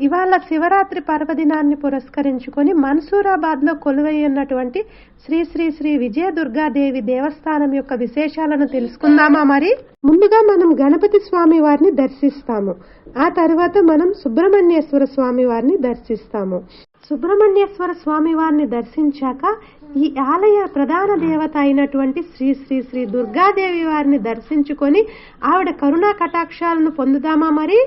ఇవాళ శివరాత్రి పర్వదినాన్ని పురస్కరించుకొని మన్సూరాబాద్లో కొలువై ఉన్నటువంటి శ్రీ శ్రీ శ్రీ విజయ దుర్గాదేవి దేవస్థానం యొక్క విశేషాలను తెలుసుకుందామా మరి? ముందుగా మనం గణపతి స్వామి వారిని దర్శిస్తాము. ఆ తర్వాత మనం సుబ్రహ్మణ్యేశ్వర స్వామి వారిని దర్శిస్తాము. సుబ్రహ్మణ్యేశ్వర స్వామి వారిని దర్శించాక ఈ ఆలయ ప్రధాన దేవత అయినటువంటి శ్రీ శ్రీ శ్రీ దుర్గాదేవి వారిని దర్శించుకొని ఆవిడ కరుణా కటాక్షాలను పొందుదామా మరి?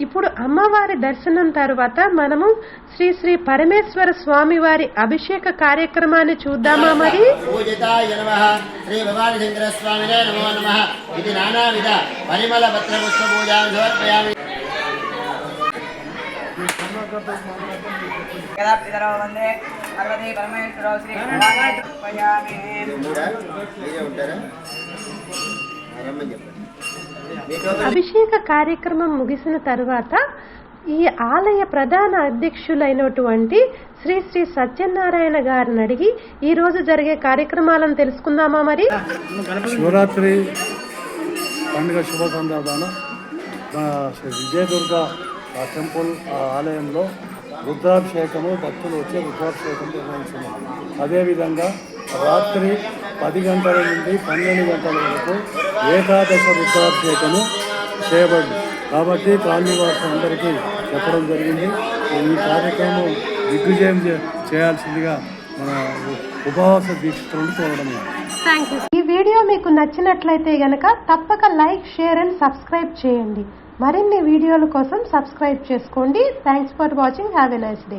ఇప్పుడు అమ్మవారి దర్శనం తరువాత మనము శ్రీ శ్రీ పరమేశ్వర స్వామి వారి అభిషేక కార్యక్రమాన్ని చూద్దామా మరి? శ్రీ భవాని శంకర స్వామినే నమో నమ ఇది నానావిధ పరిమళ పత్ర పుష్ప పూజాం సమర్పయామి యదా పితరో వందే పార్వతీ పరమేశ్వరో శ్రీ ఉంటారా? అభిషేక కార్యక్రమం ముగిసిన తరువాత ఈ ఆలయ ప్రధాన అధ్యక్షులైనటువంటి శ్రీ శ్రీ సత్యనారాయణ గారిని అడిగి ఈ రోజు జరిగే కార్యక్రమాలను తెలుసుకుందామా మరి? శివరాత్రి పండుగ శుభ సందర్భాన విజయదుర్గ టెంపుల్ ఆలయంలో రుద్రాభిషేకము భక్తులు వచ్చి రుద్రాభిషేకం నిర్వహించున్నారు అదేవిధంగా రాత్రి పది గంటల నుండి పన్నెండు గంటల వరకు ఏకాదశ రుద్రాభిషేకము చేయబడింది కాబట్టి కాలనీవాసం అందరికీ చెప్పడం జరిగింది. ఈ కార్యక్రమం దిగ్విజయం చేయాల్సిందిగా మన ఉపవాస దీక్షలను కోరడం థ్యాంక్ యూ ఈ వీడియో మీకు నచ్చినట్లయితే గనక తప్పక లైక్ షేర్ అండ్ సబ్స్క్రైబ్ చేయండి. మరిన్ని వీడియోల కోసం సబ్స్క్రైబ్ చేసుకోండి. Thanks for watching have a nice day